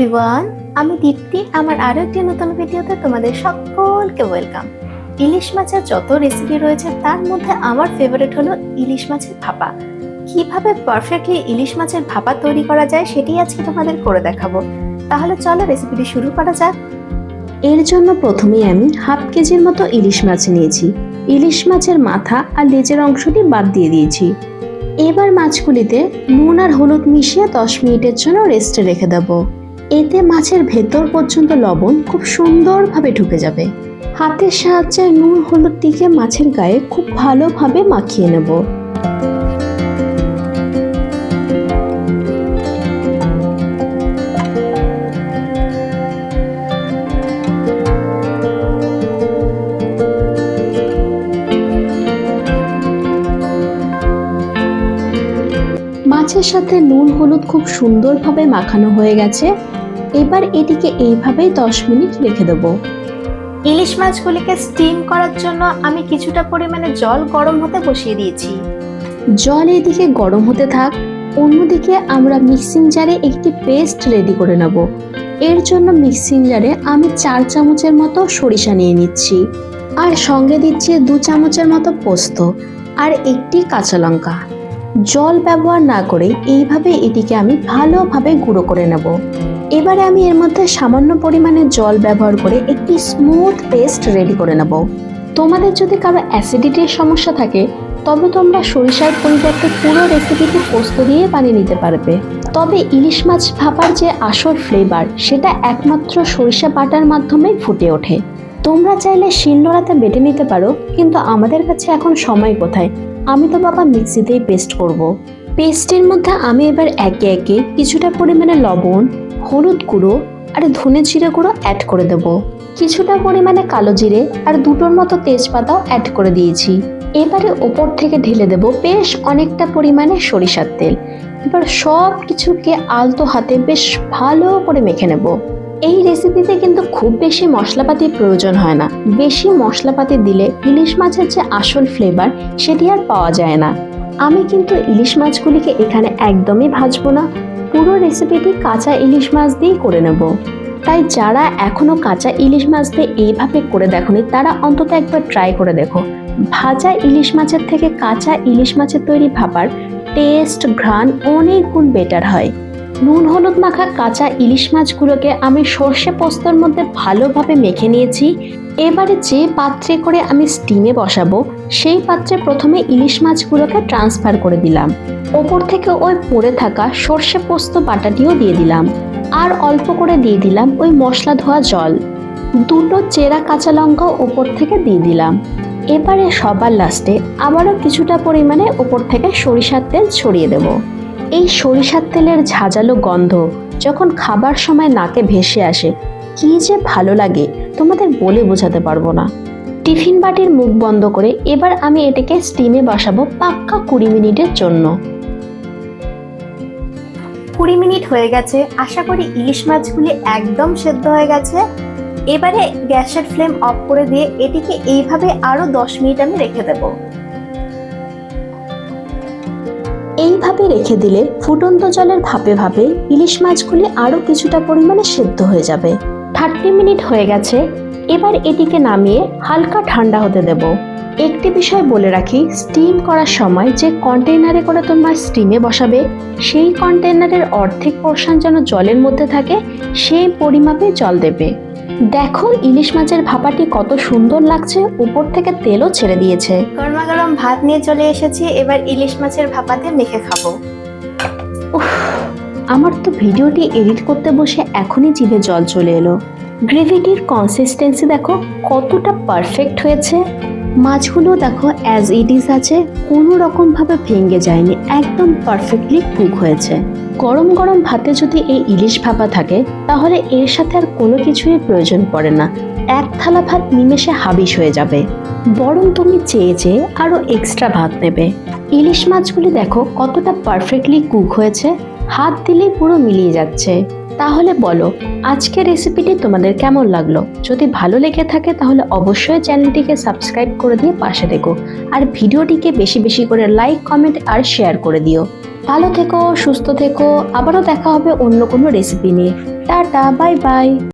Everyone আমি দীপ্তি, আমার আরও একটি নতুন ভিডিওতে তোমাদের সকলকে ওয়েলকাম ইলিশ মাছের যত রেসিপি রয়েছে, তার মধ্যে আমার ফেভারিট হলো ইলিশ মাছের ভাপা। কীভাবে পারফেক্টলি ইলিশ মাছের ভাপা তৈরি করা যায় সেটি আজকে তোমাদের করে দেখাবো। তাহলে চলো রেসিপিটি শুরু করা যাক। এর জন্য প্রথমেই আমি হাফ কেজির মতো ইলিশ মাছ নিয়েছি। ইলিশ মাছের মাথা আর লেজের অংশটি বাদ দিয়ে দিয়েছি। এবার মাছগুলিতে নুন আর হলুদ মিশিয়ে দশ মিনিটের জন্য রেস্টে রেখে দেব। এতে মাছের ভেতর পর্যন্ত লবণ খুব সুন্দরভাবে ঢুকে যাবে। হাতের সাহায্যে নুন হলুদ দিকে মাছের গায়ে খুব ভালোভাবে মাখিয়ে নেব। মাছের সাথে নুন হলুদ খুব সুন্দরভাবে মাখানো হয়ে গেছে। এবার এটিকে এইভাবেই দশ মিনিট রেখে দেবো। ইলিশ মাছগুলিকে স্টিম করার জন্য আমি কিছুটা পরিমাণে জল গরম হতে বসিয়ে দিয়েছি। জল এদিকে গরম হতে থাক অন্যদিকে আমরা মিক্সিং জারে একটি পেস্ট রেডি করে নেব। এর জন্য মিক্সিং জারে আমি চার চামচের মতো সরিষা নিয়ে নিচ্ছি। আর সঙ্গে দিচ্ছি দু চামচের মতো পোস্ত আর একটি কাঁচা লঙ্কা। জল ব্যবহার না করে এইভাবে এটিকে আমি ভালোভাবে গুঁড়ো করে নেব। এবারে আমি এর মধ্যে সামান্য পরিমাণে জল ব্যবহার করে একটি স্মুথ পেস্ট রেডি করে নেব। তোমাদের যদি কারও অ্যাসিডিটির সমস্যা থাকে, তবে তোমরা সরিষার পরিবর্তে পুরো রেসিপিটি পোস্ত দিয়ে বানিয়ে নিতে পারবে। তবে ইলিশ মাছ ভাপার যে আসল ফ্লেভার সেটা একমাত্র সরিষা বাটার মাধ্যমেই ফুটে ওঠে। তোমরা চাইলে শিলনোড়াতে বেটে নিতে পারো, কিন্তু আমাদের কাছে এখন সময় কোথায়? আমি তো বাবা মিক্সিতেই পেস্ট করব। পেস্টের মধ্যে আমি এবার একে একে কিছুটা পরিমাণে লবণ, হলুদ গুঁড়ো আর ধনে জিরে গুঁড়ো অ্যাড করে দেব। কিছুটা পরিমাণে কালো জিরে আর দুটোর মতো তেজপাতাও অ্যাড করে দিয়েছি। এবারে ওপর থেকে ঢেলে দেব বেশ অনেকটা পরিমাণে সরিষার তেল। এবার সব কিছুকে আলতো হাতে বেশ ভালো করে মেখে নেব। এই রেসিপিতে কিন্তু খুব বেশি মশলাপাতির প্রয়োজন হয় না। বেশি মশলাপাতি দিলে ইলিশ মাছের যে আসল ফ্লেভার সেটি আর পাওয়া যায় না। আমি কিন্তু ইলিশ মাছগুলিকে এখানে একদমই ভাজবো না। পুরো রেসিপিটি কাঁচা ইলিশ মাছ দিয়েই করে নেব। তাই যারা এখনও কাঁচা ইলিশ মাছ দিয়ে এইভাবে করে দেখনি, তারা অন্তত একবার ট্রাই করে দেখো। ভাজা ইলিশ মাছের থেকে কাঁচা ইলিশ মাছের তৈরি ভাবার টেস্ট ঘ্রাণ অনেক গুণ বেটার হয়। নুন, হলুদ মাখা কাঁচা ইলিশ মাছগুলোকে আমি সর্ষে পোস্তর মধ্যে ভালোভাবে মেখে নিয়েছি। এবারে যে পাত্রে করে আমি স্টিমে বসাবো, সেই পাত্রে প্রথমে ইলিশ মাছগুলোকে ট্রান্সফার করে দিলাম। ওপর থেকে ওই পড়ে থাকা সর্ষে পোস্ত বাটাটিও দিয়ে দিলাম। আর অল্প করে দিয়ে দিলাম ওই মশলা ধোয়া জল। দুটো চেরা কাঁচা লঙ্কাও ওপর থেকে দিয়ে দিলাম। এবারে সবার লাস্টে আবারও কিছুটা পরিমাণে ওপর থেকে সরিষার তেল ছড়িয়ে দেব। এই সরিষার তেলের ঝাঁঝালো গন্ধ যখন খাবার সময় নাকে ভেসে আসে, কি যে ভালো লাগে তোমাদের বলে বোঝাতে পারব না। টিফিন বাটির মুখ বন্ধ করে এবার আমি এটাকে স্টিমে বসাবো পাক্কা কুড়ি মিনিটের জন্য। কুড়ি মিনিট হয়ে গেছে, আশা করি ইলিশ মাছগুলি একদম সেদ্ধ হয়ে গেছে। এবারে গ্যাসের ফ্লেম অফ করে দিয়ে এটিকে এইভাবে আরও দশ মিনিট আমি রেখে দেবো। এইভাবে রেখে দিলে ফুটন্ত জলের ভাপে ভাপে ইলিশ মাছগুলি আরও কিছুটা পরিমাণে সেদ্ধ হয়ে যাবে। থার্টি মিনিট হয়ে গেছে, এবার এটিকে নামিয়ে হালকা ঠান্ডা হতে দেব। একটি বিষয় বলে রাখি, স্টিম করার সময় যে কন্টেইনারে করে তোমরা স্টিমে বসাবে, সেই কন্টেইনারের অর্ধেক পোর্শন যেন জলের মধ্যে থাকে, সেই পরিমাপে জল দেবে। দেখো ইলিশ মাছের ভাপাটি কত সুন্দর লাগছে। উপর থেকে তেলও ছেড়ে দিয়েছে। গরমা গরম ভাত নিয়ে চলে এসেছি এবার ইলিশ মাছের ভাপাতে মেখে খাব। আমার তো ভিডিওটি এডিট করতে বসে এখনই জিভে জল চলে এলো। গ্রেভিটির কনসিস্টেন্সি দেখো কতটা পারফেক্ট হয়েছে। মাছগুলো দেখো অ্যাজ ইট ইজ আছে, কোনো রকমভাবে ভেঙে যায়নি, একদম পারফেক্টলি কুক হয়েছে। গরম গরম ভাতে যদি এই ইলিশ ভাপা থাকে, তাহলে এর সাথে আর কোনো কিছুই প্রয়োজন পড়ে না। এক থালা ভাত নিমেষে হাবিস হয়ে যাবে। বরং তুমি চেয়ে চেয়ে আরও এক্সট্রা ভাত নেবে। ইলিশ মাছগুলি দেখো কতটা পারফেক্টলি কুক হয়েছে। হাত দিলেই পুরো মিলিয়ে যাচ্ছে। তাহলে বলো, আজকের রেসিপিটি তোমাদের কেমন লাগল? যদি ভালো লেগে থাকে তাহলে অবশ্যই চ্যানেলটিকে সাবস্ক্রাইব করে দিয়ে পাশে দেখো আর ভিডিওটিকে বেশি বেশি করে লাইক কমেন্ট আর শেয়ার করে দিও। ভালো থেকো, সুস্থ থেকো, আবারও দেখা হবে অন্য কোনো রেসিপি নিয়ে। Tata bye bye